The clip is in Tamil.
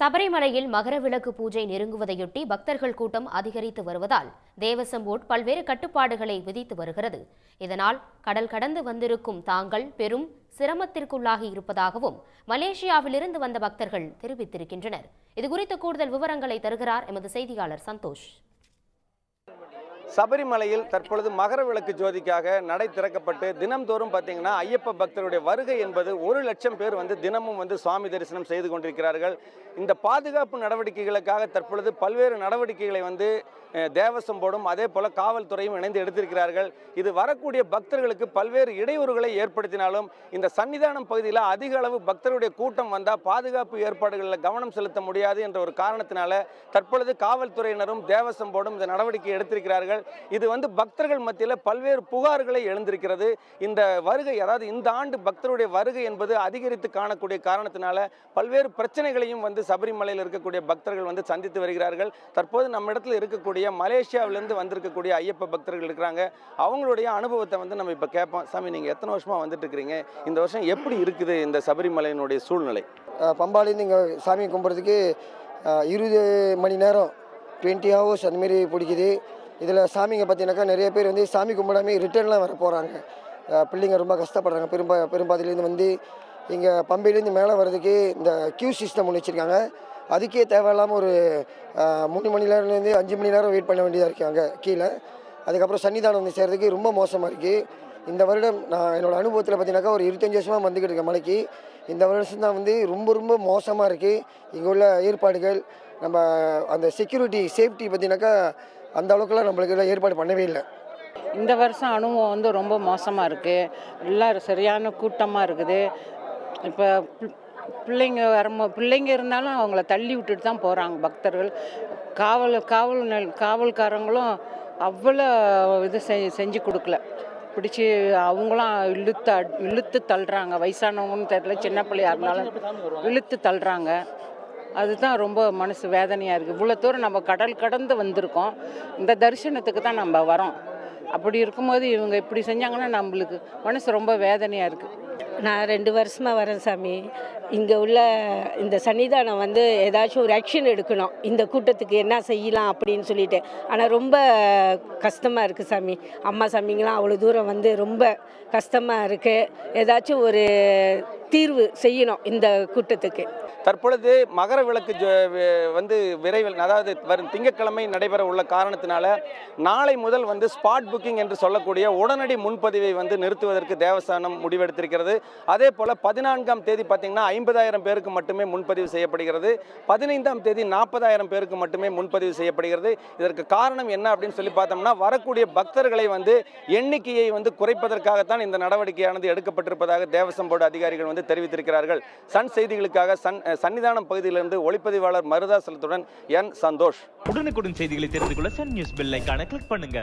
சபரிமலையில் மகரவிளக்கு பூஜை நெருங்குவதையொட்டி பக்தர்கள் கூட்டம் அதிகரித்து வருவதால் தேவசம் போர்ட் பல்வேறு கட்டுப்பாடுகளை விதித்து வருகிறது. இதனால் கடல் கடந்து வந்திருக்கும் தாங்கள் பெரும் சிரமத்திற்குள்ளாகி இருப்பதாகவும் மலேசியாவிலிருந்து வந்த பக்தர்கள் தெரிவித்திருக்கின்றனர். இதுகுறித்த கூடுதல் விவரங்களை தருகிறார் எமது செய்தியாளர் சந்தோஷ். சபரிமலையில் தற்பொழுது மகர விளக்கு ஜோதிக்காக நடை திறக்கப்பட்டு தினம்தோறும் பார்த்தீங்கன்னா ஐயப்ப பக்தருடைய வருகை என்பது ஒரு லட்சம் பேர் வந்து தினமும் வந்து சுவாமி தரிசனம் செய்து கொண்டிருக்கிறார்கள். இந்த பாதுகாப்பு நடவடிக்கைகளுக்காக தற்பொழுது பல்வேறு நடவடிக்கைகளை வந்து தேவசம் போர்டும் அதே போல காவல்துறையும் இணைந்து எடுத்திருக்கிறார்கள். இது வரக்கூடிய பக்தர்களுக்கு பல்வேறு இடையூறுகளை ஏற்படுத்தினாலும் இந்த சன்னிதானம் பகுதியில் அதிக அளவு பக்தருடைய கூட்டம் வந்தால் பாதுகாப்பு ஏற்பாடுகளில் கவனம் செலுத்த முடியாது என்ற ஒரு காரணத்தினால தற்பொழுது காவல்துறையினரும் தேவசம் போர்டும் இந்த நடவடிக்கை எடுத்திருக்கிறார்கள். இது வந்து பக்தர்கள் மத்தியில் பல்வேறு புகார்களை எழுந்திருக்கிறது. இந்த வருகை அதாவது இந்த ஆண்டு பக்தருடைய வருகை என்பது அதிகரித்து காணக்கூடிய காரணத்தினால பல்வேறு பிரச்சனைகளையும் வந்து சபரிமலையில் இருக்கக்கூடிய பக்தர்கள் வந்து சந்தித்து வருகிறார்கள். தற்போது நம்ம இடத்துல இருக்கக்கூடிய மலேசியாவிலிருந்து வந்திருக்கக்கூடிய ஐயப்ப பக்தர்கள் இருக்கிறாங்க. அவங்களுடைய அனுபவத்தை வந்து நம்ம இப்போ கேட்போம். சாமி நீங்கள் எத்தனை வருஷமாக வந்துட்டு இருக்கிறீங்க இந்த வருஷம் எப்படி இருக்குது இந்த சபரிமலையினுடைய சூழ்நிலை? பம்பாலேருந்து இங்கே சாமி கும்பிட்றதுக்கு இருபது மணி நேரம் டுவெண்ட்டி ஹவர்ஸ் அந்தமாரி பிடிக்குது. இதில் சாமிங்க பார்த்தீங்கன்னாக்கா நிறைய பேர் வந்து சாமி கும்பிடாமே ரிட்டர்ன்லாம் வர போகிறாங்க. பிள்ளைங்க ரொம்ப கஷ்டப்படுறாங்க. பெரும்பா பெரும்பாதிலேருந்து வந்து இங்கே பம்பையிலேருந்து மேலே வர்றதுக்கு இந்த கியூ சிஸ்டம் ஒன்று வச்சுருக்காங்க. அதுக்கே தேவையில்லாமல் ஒரு மூணு மணி நேரம்லேருந்து அஞ்சு மணி நேரம் வெயிட் பண்ண வேண்டியதாக இருக்குது அங்கே கீழே. அதுக்கப்புறம் சன்னிதானம் வந்து சேர்றதுக்கு ரொம்ப மோசமாக இருக்குது. இந்த வருடம் நான் என்னோட அனுபவத்தில் பார்த்தீங்கன்னாக்கா ஒரு இருபத்தஞ்சு வருஷமாக வந்துக்கிட்டு இருக்கேன் மலைக்கு. இந்த வருஷம் தான் வந்து ரொம்ப ரொம்ப மோசமாக இருக்குது. இங்கே உள்ள ஏற்பாடுகள் நம்ம அந்த செக்யூரிட்டி சேஃப்டி பார்த்தீங்கன்னாக்கா அந்த அளவுக்குலாம் நம்மளுக்கு ஏற்பாடு பண்ணவே இல்லை. இந்த வருஷம் அனுபவம் வந்து ரொம்ப மோசமாக இருக்குது எல்லாம் சரியான கூட்டமாக இருக்குது. இப்போ பிள்ளைங்க வரும்போ பிள்ளைங்க இருந்தாலும் அவங்கள தள்ளி விட்டுட்டு தான் போகிறாங்க பக்தர்கள். காவல் காவல் நெல் காவல்காரங்களும் அவ்வளோ இது செ- செஞ்சு கொடுக்கல. பிடிச்சி அவங்களும் இழுத்து அட்- இழுத்து தள்ளுறாங்க. வயசானவங்கன்னு தெரியல சின்ன பிள்ளையா இருந்தாலும் இழுத்து தள்ளுறாங்க. அதுதான் ரொம்ப மனசு வேதனையாக இருக்குது இவ்வளோ தூரம் நம்ம கடல் கடந்து வந்திருக்கோம். இந்த தரிசனத்துக்கு தான் நம்ம வரோம். அப்படி இருக்கும்போது இவங்க இப்படி செஞ்சாங்கன்னா நம்மளுக்கு மனசு ரொம்ப வேதனையாக இருக்குது நான் ரெண்டு வருஷமாக வரேன் சாமி. இங்கே உள்ள இந்த சன்னிதானம் வந்து ஏதாச்சும் ஒரு ஆக்ஷன் எடுக்கணும். இந்த கூட்டத்துக்கு என்ன செய்யலாம் அப்படின்னு சொல்லிட்டு. ஆனால் ரொம்ப கஷ்டமாக இருக்குது சாமி. அம்மா சாமிங்களாம் அவ்வளோ தூரம் வந்து ரொம்ப கஷ்டமாக இருக்குது ஏதாச்சும் ஒரு தீர்வு செய்யணும் இந்த கூட்டத்துக்கு. தற்பொழுது மகர விளக்கு ஜோ- வந்து விரைவில் அதாவது வரும் திங்கட்கிழமை நடைபெற உள்ள காரணத்தினால நாளை முதல் வந்து ஸ்பாட் புக்கிங் என்று சொல்லக்கூடிய உடனடி முன்பதிவை வந்து நிறுத்துவதற்கு தேவஸ்தானம் முடிவெடுத்திருக்கிறது. அதே போல் பதினான்காம் தேதி பார்த்தீங்கன்னா ஐம்பதாயிரம் பேருக்கு மட்டுமே முன்பதிவு செய்யப்படுகிறது. பதினைந்தாம் தேதி நாற்பதாயிரம் பேருக்கு மட்டுமே முன்பதிவு செய்யப்படுகிறது. இதற்கு காரணம் என்ன அப்படின்னு சொல்லி பார்த்தோம்னா வரக்கூடிய பக்தர்களை வந்து எண்ணிக்கையை வந்து குறைப்பதற்காகத்தான் இந்த நடவடிக்கையானது எடுக்கப்பட்டிருப்பதாக தேவசம் போர்டு அதிகாரிகள் வந்து தெரிவித்திருக்கிறார்கள். சன் செய்திகளுக்காக சன் சன்னிதானம் பகுதியிலிருந்து ஒளிப்பதிவாளர் மருதாசலத்துடன் என் சந்தோஷ். உடனுக்குடன் செய்திகளை தெரிந்து கொள்ள சன் நியூஸ் பெல் கிளிக் பண்ணுங்க.